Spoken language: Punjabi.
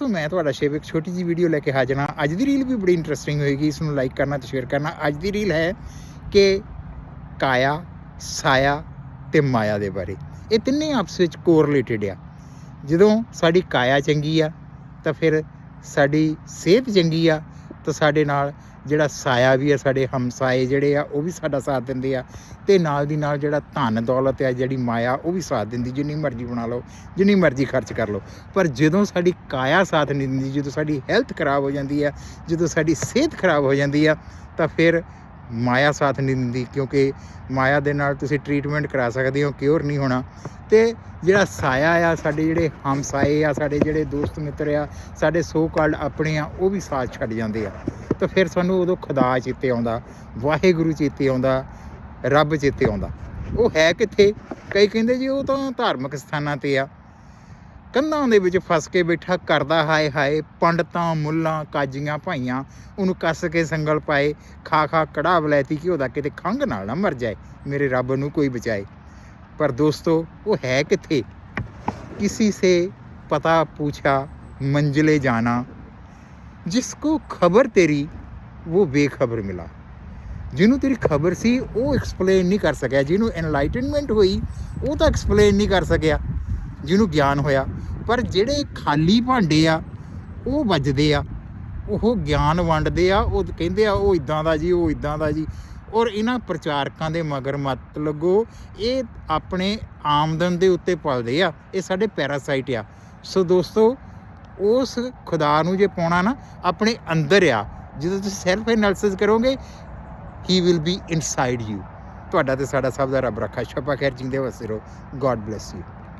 ਤੋਂ ਮੈਂ ਤੁਹਾਡਾ ਸ਼ੇਵ ਇੱਕ ਛੋਟੀ ਜੀ ਵੀਡੀਓ ਲੈ ਕੇ ਹਾਜ਼ਰ ਹਾਂ। ਅੱਜ ਦੀ ਰੀਲ ਵੀ ਬੜੀ ਇੰਟਰਸਟਿੰਗ ਹੋਏਗੀ। ਇਸ ਨੂੰ ਲਾਈਕ ਕਰਨਾ ਤੇ ਸ਼ੇਅਰ ਕਰਨਾ। ਅੱਜ ਦੀ ਰੀਲ ਹੈ ਕਿ ਕਾਇਆ, ਸਾਇਆ ਤੇ ਮਾਇਆ ਦੇ ਬਾਰੇ। ਇਹ ਤਿੰਨੇ ਆਪਸ ਵਿੱਚ ਕੋਰਿਲੇਟਡ ਆ। ਜਦੋਂ ਸਾਡੀ ਕਾਇਆ ਚੰਗੀ ਆ, ਤਾਂ ਫਿਰ ਸਾਡੀ ਸਿਹਤ ਚੰਗੀ ਆ ਤਾਂ ਸਾਡੇ ਨਾਲ ਜਿਹੜਾ ਸਾਇਆ ਵੀ ਆ ਸਾਡੇ ਹਮਸਾਏ ਜਿਹੜੇ ਆ, ਉਹ ਵੀ ਸਾਡਾ ਸਾਥ ਦਿੰਦੇ ਆ। ਤੇ ਨਾਲ ਦੀ ਨਾਲ ਜਿਹੜਾ ਧਨ ਦੌਲਤ ਆ, ਜਿਹੜੀ ਮਾਇਆ, ਉਹ ਵੀ ਸਾਥ ਦਿੰਦੀ, ਜਿੰਨੀ ਮਰਜ਼ੀ ਬਣਾ ਲਓ, ਜਿੰਨੀ ਮਰਜ਼ੀ ਖਰਚ ਕਰ ਲਓ। ਪਰ ਜਦੋਂ ਸਾਡੀ ਕਾਇਆ ਸਾਥ ਨਹੀਂ ਦਿੰਦੀ, ਜਦੋਂ ਸਾਡੀ ਹੈਲਥ ਖਰਾਬ ਹੋ ਜਾਂਦੀ ਆ, ਜਦੋਂ ਸਾਡੀ ਸਿਹਤ ਖਰਾਬ ਹੋ ਜਾਂਦੀ ਆ, ਤਾਂ ਫਿਰ ਮਾਇਆ ਸਾਥ ਨਹੀਂ ਦਿੰਦੀ, ਕਿਉਂਕਿ ਮਾਇਆ ਦੇ ਨਾਲ ਤੁਸੀਂ ਟ੍ਰੀਟਮੈਂਟ ਕਰਾ ਸਕਦੇ ਹੋ ਕਿਉਰ ਨਹੀਂ ਹੋਣਾ। ਤੇ ਜਿਹੜਾ ਸਾਇਆ ਆ, ਸਾਡੇ ਜਿਹੜੇ ਹਮਸਾਏ ਆ, ਸਾਡੇ ਜਿਹੜੇ ਦੋਸਤ ਮਿੱਤਰ ਆ, ਸਾਡੇ ਸੋ ਕਾਲਡ ਆਪਣੇ ਆ, ਉਹ ਵੀ ਸਾਥ ਛੱਡ ਜਾਂਦੇ ਆ। ਤਾਂ ਫਿਰ ਸਾਨੂੰ ਉਦੋਂ ਖੁਦਾ ਚੇਤੇ ਆਉਂਦਾ, ਵਾਹਿਗੁਰੂ ਚੇਤੇ ਆਉਂਦਾ, ਰੱਬ ਚੇਤੇ ਆਉਂਦਾ। ਉਹ ਹੈ ਕਿੱਥੇ? ਕਈ ਕਹਿੰਦੇ ਜੀ ਉਹ ਤਾਂ ਧਾਰਮਿਕ ਸਥਾਨਾਂ ਤੇ ਆ। ਕੰਧਾਂ ਦੇ ਵਿੱਚ ਫਸ ਕੇ ਬੈਠਾ ਕਰਦਾ ਹਾਏ ਹਾਏ, ਪੰਡਤਾਂ, ਮੁੱਲਾਂ, ਕਾਜੀਆਂ, ਭਾਈਆਂ, ਉਹਨੂੰ ਕੱਸ ਕੇ ਸੰਗਲ ਪਾਏ, ਖਾ ਖਾ ਕੜਾ ਵਲੈਤੀ ਘਿਓ ਦਾ ਕਿਤੇ ਖੰਘ ਨਾਲ ਨਾ ਮਰ ਜਾਏ, ਮੇਰੇ ਰੱਬ ਨੂੰ ਕੋਈ ਬਚਾਏ। ਪਰ ਦੋਸਤੋ ਉਹ ਹੈ ਕਿੱਥੇ किसी से पता पूछा मंजिले जाना जिसको ਖਬਰ ਤੇਰੀ ਉਹ ਬੇਖਬਰ ਮਿਲਾ ਜਿਹਨੂੰ ਤੇਰੀ ਖਬਰ ਸੀ ਉਹ ਐਕਸਪਲੇਨ ਨਹੀਂ ਕਰ ਸਕਿਆ ਜਿਹਨੂੰ ਐਨਲਾਈਟਨਮੈਂਟ ਹੋਈ ਉਹ ਤਾਂ ਐਕਸਪਲੇਨ ਨਹੀਂ ਕਰ ਸਕਿਆ ਜਿਹਨੂੰ ਗਿਆਨ ਹੋਇਆ ਪਰ ਜਿਹੜੇ ਖਾਲੀ ਭਾਂਡੇ ਆ ਉਹ ਵੱਜਦੇ ਆ ਉਹ ਗਿਆਨ ਵੰਡਦੇ ਆ ਉਹ ਕਹਿੰਦੇ ਆ ਉਹ ਇਦਾਂ ਦਾ ਜੀ ਉਹ ਇਦਾਂ ਦਾ ਜੀ ਔਰ ਇਹਨਾਂ ਪ੍ਰਚਾਰਕਾਂ ਦੇ ਮਗਰ ਮਤ ਲੱਗੋ। ਇਹ ਆਪਣੇ ਆਮਦਨ ਦੇ ਉੱਤੇ ਪਲਦੇ ਆ। ਇਹ ਸਾਡੇ ਪੈਰਾਸਾਈਟ ਆ। ਸੋ ਦੋਸਤੋ, ਉਸ ਖੁਦਾ ਨੂੰ ਜੇ ਪਾਉਣਾ ਨਾ, ਆਪਣੇ ਅੰਦਰ ਆ। ਜਦੋਂ ਤੁਸੀਂ ਸੈਲਫ ਐਨਾਲਿਸਿਸ ਕਰੋਗੇ ਹੀ ਵਿਲ ਬੀ ਇਨਸਾਈਡ ਯੂ ਤੁਹਾਡਾ ਤੇ ਸਾਡਾ ਸਭ ਦਾ ਰੱਬ ਰੱਖਾ। ਸ਼ਪਾ ਖੈਰ ਜਿੰਦੇ ਵਸੇ ਰਹੋ। God bless you